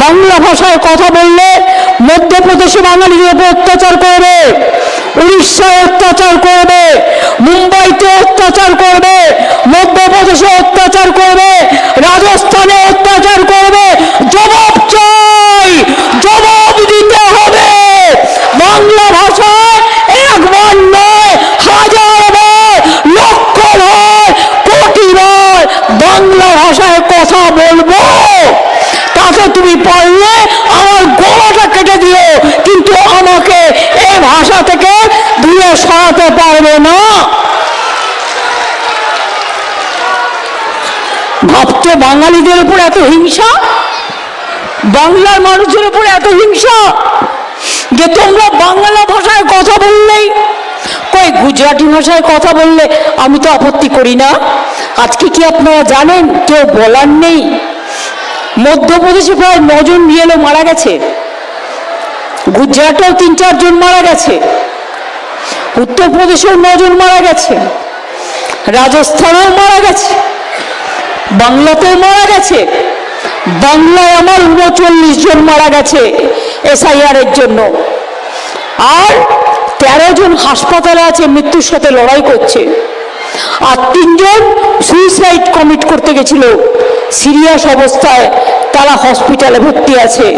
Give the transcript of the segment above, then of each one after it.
বাংলা ভাষায় কথা বললে মধ্যপ্রদেশে বাঙালির উপর অত্যাচার করবে, উড়িষ্যায় অত্যাচার করবে মুম্বাইতে অত্যাচার করবে মধ্যপ্রদেশে অত্যাচার করবে রাজস্থানে অত্যাচার করবে জবাব চাই জবাব দিতে হবে বাংলা ভাষায় একবার নয় হাজার বার লক্ষ বার কোটি বার বাংলা ভাষায় কথা বলব তাকে তুমি পারলে আমার গলাটা কেটে দিও কিন্তু আমাকে এই ভাষা থেকে দূরে সরাতে পারবে না। ভাবছ বাঙালিদের উপর এত হিংসা? বাংলার মানুষের উপর এত হিংসা? যে তোমরা বাংলা ভাষায় কথা বললেই, কই গুজরাটি ভাষায় কথা বললে আমি তো আপত্তি করি না? আজকে কি আপনারা জানেন? কেউ বলার নেই। মধ্যপ্রদেশে প্রায় নজন বিএলও মারা গেছে। গুজরাটেও তিন চারজন মারা গেছে। উত্তরপ্রদেশেও নজন মারা গেছে। রাজস্থানেও মারা গেছে। বাংলাতেও মারা গেছে। বাংলায় আমার উনচল্লিশ জন মারা গেছে এসআইআর এর জন্য। আর তেরো জন হাসপাতালে আছে, মৃত্যুর সাথে লড়াই করছে। আর তিনজন সুইসাইড কমিট করতে গেছিল। সিরিয়াস অবস্থায় তারা হসপিটালে ভর্তি আছে।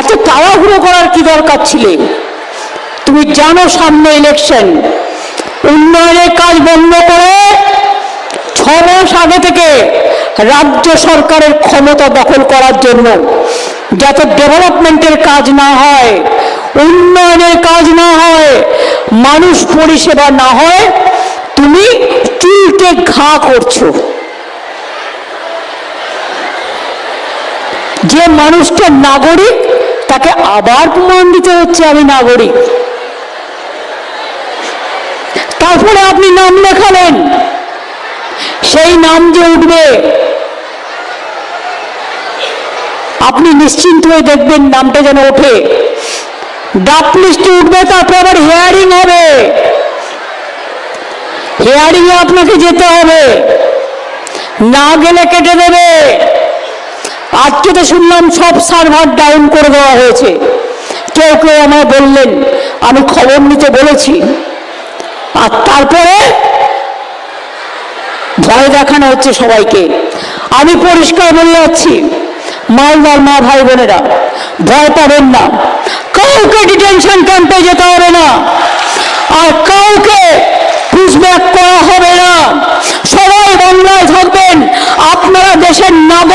এত তাড়াহুড়ো করার কি দরকার ছিল? তুমি জানো সামনে ইলেকশন উন্নয়নের কাজ বন্ধ করে ছ মাস আগে থেকে রাজ্য সরকারের ক্ষমতা দখল করার জন্য যাতে ডেভেলপমেন্টের কাজ না হয়, উন্নয়নের কাজ না হয়, মানুষ পরিষেবা না হয়, তুমি চুলকে ঘা করছ। যে মানুষটা নাগরিক তাকে আবার প্রমাণ দিতে হচ্ছে আমি নাগরিক। তারপরে আপনি নাম লেখালেন। সেই নাম যে উঠবে, আপনি নিশ্চিন্ত হয়ে দেখবেন নামটা যেন ওঠে। ডাক লিস্টে উঠবে, তারপরে আবার হেয়ারিং হবে। হিয়ারিং এ আপনাকে যেতে হবে। না গেলে কেটে দেবে। আজকে তো শুনলাম সব সার্ভার ডাউন করে দেওয়া হয়েছে। কেউ কেউ আমায় বললেন, আমি খবর নিতে বলেছি। আর তারপরে ভয় দেখানো হচ্ছে সবাইকে। আমি পরিষ্কার বলে যাচ্ছি, মালদার মা ভাই বোনেরা, ভয় পাবেন না। কাউকে ডিটেনশন ক্যাম্পে যেতে হবে না। আর কাউকে